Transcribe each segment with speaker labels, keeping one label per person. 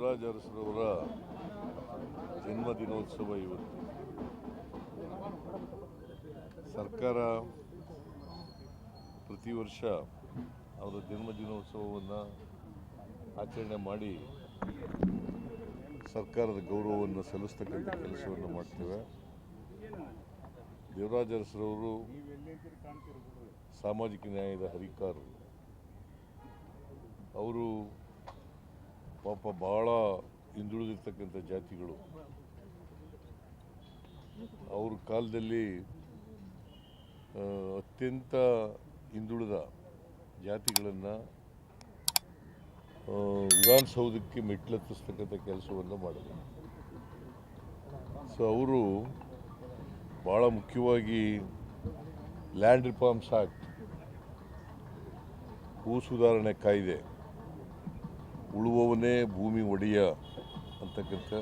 Speaker 1: ದೇವರಾಜ ಅರಸರವರ ಜನ್ಮದಿನೋತ್ಸವ ಇವತ್ತು. ಸರ್ಕಾರ ಪ್ರತಿ ವರ್ಷ ಅವರ ಜನ್ಮ ದಿನೋತ್ಸವವನ್ನು ಆಚರಣೆ ಮಾಡಿ ಸರ್ಕಾರದ ಗೌರವವನ್ನು ಸಲ್ಲಿಸ್ತಕ್ಕಂಥ ಕೆಲಸವನ್ನು ಮಾಡ್ತೇವೆ. ದೇವರಾಜ ಅರಸರವರು ಸಾಮಾಜಿಕ ನ್ಯಾಯದ ಹರಿಕಾರರು. ಅವರು ಪಾಪ ಬಹಳ ಹಿಂದುಳಿದಿರ್ತಕ್ಕಂಥ ಜಾತಿಗಳು. ಅವ್ರ ಕಾಲದಲ್ಲಿ ಅತ್ಯಂತ ಹಿಂದುಳಿದ ಜಾತಿಗಳನ್ನು ವಿಧಾನಸೌಧಕ್ಕೆ ಮೆಟ್ಲೆತ್ತಿಸ್ತಕ್ಕಂಥ ಕೆಲಸವನ್ನು ಮಾಡಿದ್ರು. ಸೊ ಅವರು ಭಾಳ ಮುಖ್ಯವಾಗಿ ಲ್ಯಾಂಡ್ ರಿಫಾರ್ಮ್ಸ್ ಆ್ಯಕ್ಟ್ ಭೂ ಸುಧಾರಣೆ ಕಾಯ್ದೆ ಉಳುವವನೇ ಭೂಮಿ ಒಡೆಯ ಅಂತಕ್ಕಂಥ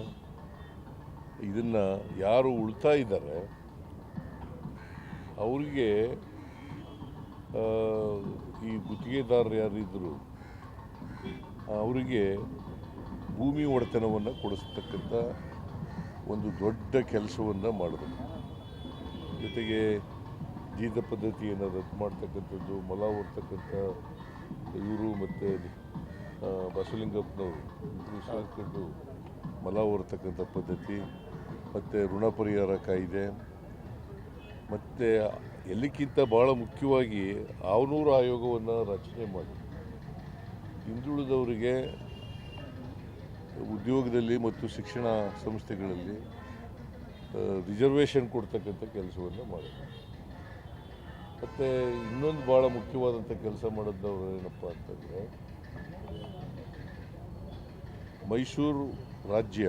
Speaker 1: ಇದನ್ನು ಯಾರು ಉಳ್ತಾ ಇದ್ದಾರೆ, ಅವರಿಗೆ ಈ ಗುತ್ತಿಗೆದಾರರು ಯಾರಿದ್ದರು ಅವರಿಗೆ ಭೂಮಿ ಒಡೆತನವನ್ನು ಕೊಡಿಸ್ತಕ್ಕಂಥ ಒಂದು ದೊಡ್ಡ ಕೆಲಸವನ್ನು ಮಾಡಬೇಕು. ಜೊತೆಗೆ ಜೀತ ಪದ್ಧತಿಯನ್ನು ರದ್ದು ಮಾಡ್ತಕ್ಕಂಥದ್ದು ಮಲ ಹೊರ್ತಕ್ಕಂಥ ಇವರು ಮತ್ತು ಬಸವಲಿಂಗಪ್ಪನವರು ಸೇರಿಕೊಂಡು ಮಲ ಹೊರ್ತಕ್ಕಂಥ ಪದ್ಧತಿ, ಮತ್ತು ಋಣ ಪರಿಹಾರ ಕಾಯಿದೆ, ಮತ್ತು ಎಲ್ಲಕ್ಕಿಂತ ಭಾಳ ಮುಖ್ಯವಾಗಿ ಆವನೂರು ಆಯೋಗವನ್ನು ರಚನೆ ಮಾಡಿ. ಹಿಂದುಳಿದವರಿಗೆ ಉದ್ಯೋಗದಲ್ಲಿ ಮತ್ತು ಶಿಕ್ಷಣ ಸಂಸ್ಥೆಗಳಲ್ಲಿ ರಿಸರ್ವೇಷನ್ ಕೊಡ್ತಕ್ಕಂಥ ಕೆಲಸವನ್ನು ಮಾಡಿದೆ ಮತ್ತು ಇನ್ನೊಂದು ಭಾಳ ಮುಖ್ಯವಾದಂಥ ಕೆಲಸ ಮಾಡಿದ್ದವರು ಏನಪ್ಪ ಅಂತಂದರೆ ಮೈಸೂರು ರಾಜ್ಯ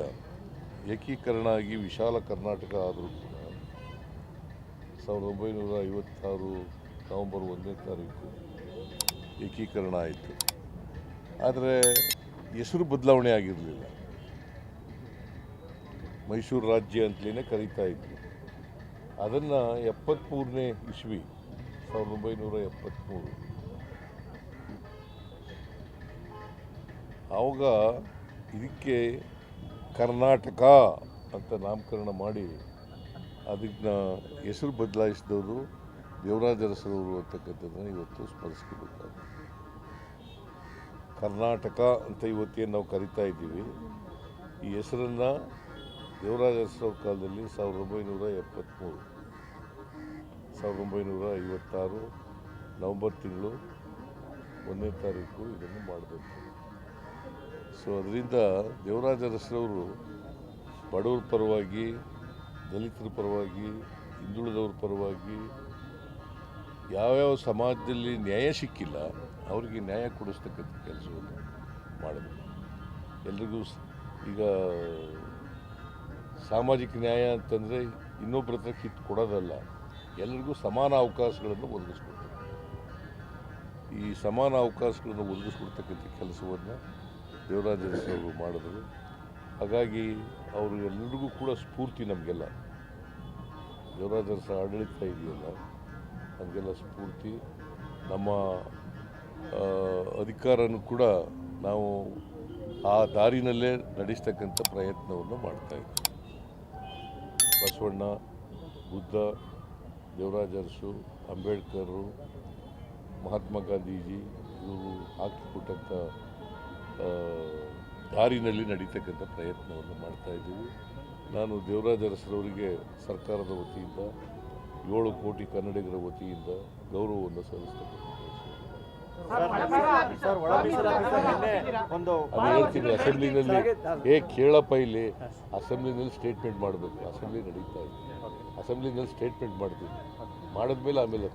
Speaker 1: ಏಕೀಕರಣ ಆಗಿ ವಿಶಾಲ ಕರ್ನಾಟಕ ಆದರೂ ಕೂಡ ಸಾವಿರದ ಒಂಬೈನೂರ ಐವತ್ತಾರು ನವಂಬರ್ ಒಂದನೇ ತಾರೀಕು ಏಕೀಕರಣ ಆಯಿತು. ಆದರೆ ಹೆಸರು ಬದಲಾವಣೆ ಆಗಿರಲಿಲ್ಲ. ಮೈಸೂರು ರಾಜ್ಯ ಅಂತಲೇ ಕರೀತಾ ಇದ್ವಿ ಅದನ್ನು ಎಪ್ಪತ್ತ್ಮೂರನೇ ಇಸ್ವಿ, ಸಾವಿರದ ಒಂಬೈನೂರ ಎಪ್ಪತ್ತ್ಮೂರು ಆವಾಗ ಇದಕ್ಕೆ ಕರ್ನಾಟಕ ಅಂತ ನಾಮಕರಣ ಮಾಡಿ ಅದನ್ನ ಹೆಸರು ಬದಲಾಯಿಸಿದವರು ದೇವರಾಜ ಅರಸರವರು ಅಂತಕ್ಕಂಥದ್ದನ್ನು ಇವತ್ತು ಸ್ಮರಿಸ್ಕೋಬೇಕಾಗುತ್ತೆ ಕರ್ನಾಟಕ ಅಂತ ಇವತ್ತೇನು ನಾವು ಕರಿತಾ ಇದ್ದೀವಿ, ಈ ಹೆಸರನ್ನು ದೇವರಾಜ ಅರಸರವ್ರ ಕಾಲದಲ್ಲಿ ಸಾವಿರದ ಒಂಬೈನೂರ ಎಪ್ಪತ್ತ್ಮೂರು ಸಾವಿರದ ಒಂಬೈನೂರ ಐವತ್ತಾರು ನವಂಬರ್ ತಿಂಗಳು ಒಂದನೇ ತಾರೀಕು ಇದನ್ನು ಮಾಡಬೇಕು. ಸೊ ಅದರಿಂದ ದೇವರಾಜ ಅರಸರವರು ಬಡವರ ಪರವಾಗಿ, ದಲಿತರ ಪರವಾಗಿ, ಹಿಂದುಳಿದವ್ರ ಪರವಾಗಿ ಯಾವ್ಯಾವ ಸಮಾಜದಲ್ಲಿ ನ್ಯಾಯ ಸಿಕ್ಕಿಲ್ಲ, ಅವರಿಗೆ ನ್ಯಾಯ ಕೊಡಿಸ್ತಕ್ಕಂಥ ಕೆಲಸವನ್ನು ಮಾಡಿದ್ರು. ಎಲ್ರಿಗೂ ಈಗ ಸಾಮಾಜಿಕ ನ್ಯಾಯ ಅಂತಂದರೆ ಇನ್ನೊಬ್ಬರ ಹತ್ರ ಕಿತ್ತು ಕೊಡೋದಲ್ಲ, ಎಲ್ರಿಗೂ ಸಮಾನ ಅವಕಾಶಗಳನ್ನು ಒದಗಿಸ್ಕೊಡ್ತಾರೆ ಈ ಸಮಾನ ಅವಕಾಶಗಳನ್ನು ಒದಗಿಸ್ಕೊಡ್ತಕ್ಕಂಥ ಕೆಲಸವನ್ನು ದೇವರಾಜ ಅವರು ಮಾಡಿದ್ರು. ಹಾಗಾಗಿ ಅವರು ಎಲ್ಲರಿಗೂ ಕೂಡ ಸ್ಫೂರ್ತಿ ನಮಗೆಲ್ಲ. ದೇವರಾಜ ಸಹ ಆಡಳಿತ ಇದೆಯಲ್ಲ, ನಮಗೆಲ್ಲ ಸ್ಫೂರ್ತಿ. ನಮ್ಮ ಅಧಿಕಾರನೂ ಕೂಡ ನಾವು ಆ ದಾರಿನಲ್ಲೇ ನಡೆಸ್ತಕ್ಕಂಥ ಪ್ರಯತ್ನವನ್ನು ಮಾಡ್ತಾ ಇದ್ದೀವಿ. ಬಸವಣ್ಣ, ಬುದ್ಧ ದೇವರಾಜ ಅರಸು ಅಂಬೇಡ್ಕರು, ಮಹಾತ್ಮ ಗಾಂಧೀಜಿ, ಇವರು ಹಾಕಿಕೊಟ್ಟಂಥ ದಾರಿನಲ್ಲಿ ನಡೀತಕ್ಕಂಥ ಪ್ರಯತ್ನವನ್ನು ಮಾಡ್ತಾ ಇದ್ದೀವಿ. ನಾನು ದೇವರಾಜ ಅರಸರವರಿಗೆ ಸರ್ಕಾರದ ವತಿಯಿಂದ ಏಳು ಕೋಟಿ ಕನ್ನಡಿಗರ ವತಿಯಿಂದ ಗೌರವವನ್ನು ಸಲ್ಲಿಸ್ತಕ್ಕಂಥ ಅದು ಹೇಳ್ತೀನಿ ಅಸೆಂಬ್ಲಿನಲ್ಲಿ ಏ ಕೇಳಪ್ಪ ಇಲ್ಲಿ. ಅಸೆಂಬ್ಲಿನಲ್ಲಿ ಸ್ಟೇಟ್ಮೆಂಟ್ ಮಾಡಬೇಕು. ಅಸೆಂಬ್ಲಿ ನಡೀತಾ ಇದೆ. ಅಸೆಂಬ್ಲಿನಲ್ಲಿ ಸ್ಟೇಟ್ಮೆಂಟ್ ಮಾಡ್ತೀನಿ ಮಾಡಿದ್ಮೇಲೆ ಆಮೇಲೆ